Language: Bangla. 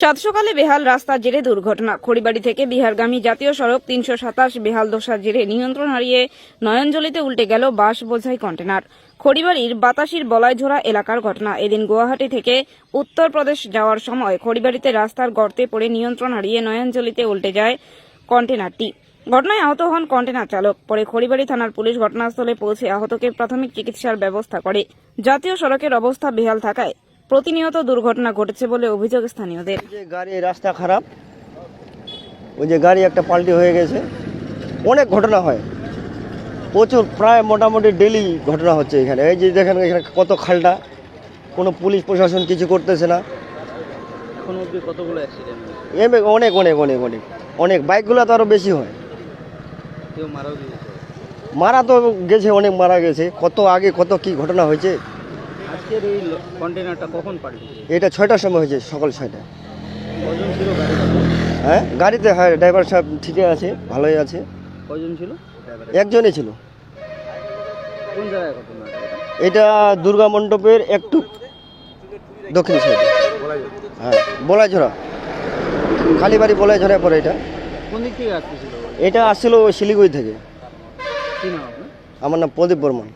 সাত সকালে বেহাল রাস্তার জেরে দুর্ঘটনা। খড়িবাড়ি থেকে বিহারগামী জাতীয় সড়ক তিনশো সাতাশ বেহাল দশার জেরে নিয়ন্ত্রণ হারিয়ে নয়নজলিতে উল্টে গেল বাস বোঝাই কন্টেনার। খড়িবাড়ির বাতাসির বলাইঝোড়া এলাকার ঘটনা। এদিন গুয়াহাটি থেকে উত্তরপ্রদেশ যাওয়ার সময় খড়িবাড়িতে রাস্তার গর্তে পড়ে নিয়ন্ত্রণ হারিয়ে নয়নজলিতে উল্টে যায় কন্টেনারটি। ঘটনায় আহত হন কন্টেনার চালক। পরে খড়িবাড়ি থানার পুলিশ ঘটনাস্থলে পৌঁছে আহতকে প্রাথমিক চিকিৎসার ব্যবস্থা করে। জাতীয় সড়কের অবস্থা বেহাল থাকায় প্রতিনিয়ত দুর্ঘটনা ঘটেছে বলে অভিযোগ স্থানীয়দের। যে গাড়ি রাস্তা খারাপ। ওই যে গাড়ি একটা পাল্টি হয়ে গেছে। অনেক ঘটনা হয়। প্রচুর প্রায় মোটামুটি ডেলি ঘটনা হচ্ছে এখানে। এই যে দেখেন এখানে কত খালটা কোনো পুলিশ প্রশাসন কিছু করতেছে না। এখন অবধি কতগুলো অ্যাক্সিডেন্ট হয়েছে? অনেক অনেক অনেক অনেক। অনেক। বাইকগুলো তো আরও বেশি হয়। কেউ মারাও গিয়েছে? মারা তো গেছে অনেক মারা গেছে। কত আগে কত কি ঘটনা হয়েছে? আজকের এই কন্টেনারটা কখন পাল্টি এটা ছয়টার সময় হয়েছে সকাল ছয়টা। কজন ছিল হ্যাঁ গাড়িতে হ্যাঁ ড্রাইভার সাহেব ঠিকই আছে ভালোই আছে। কজন ছিল? একজনই ছিল। কোন জায়গায় ঘটনা এটা দুর্গা মণ্ডপের একটু দক্ষিণ সাইডে। হ্যাঁ বলাইঝরা কালীবাড়ি বলাইঝরায় পরে এটা। কোন দিক থেকে আসতেছিল এটা আসছিল ওই শিলিগুড়ি থেকে। আমার নাম প্রদীপ বর্মন।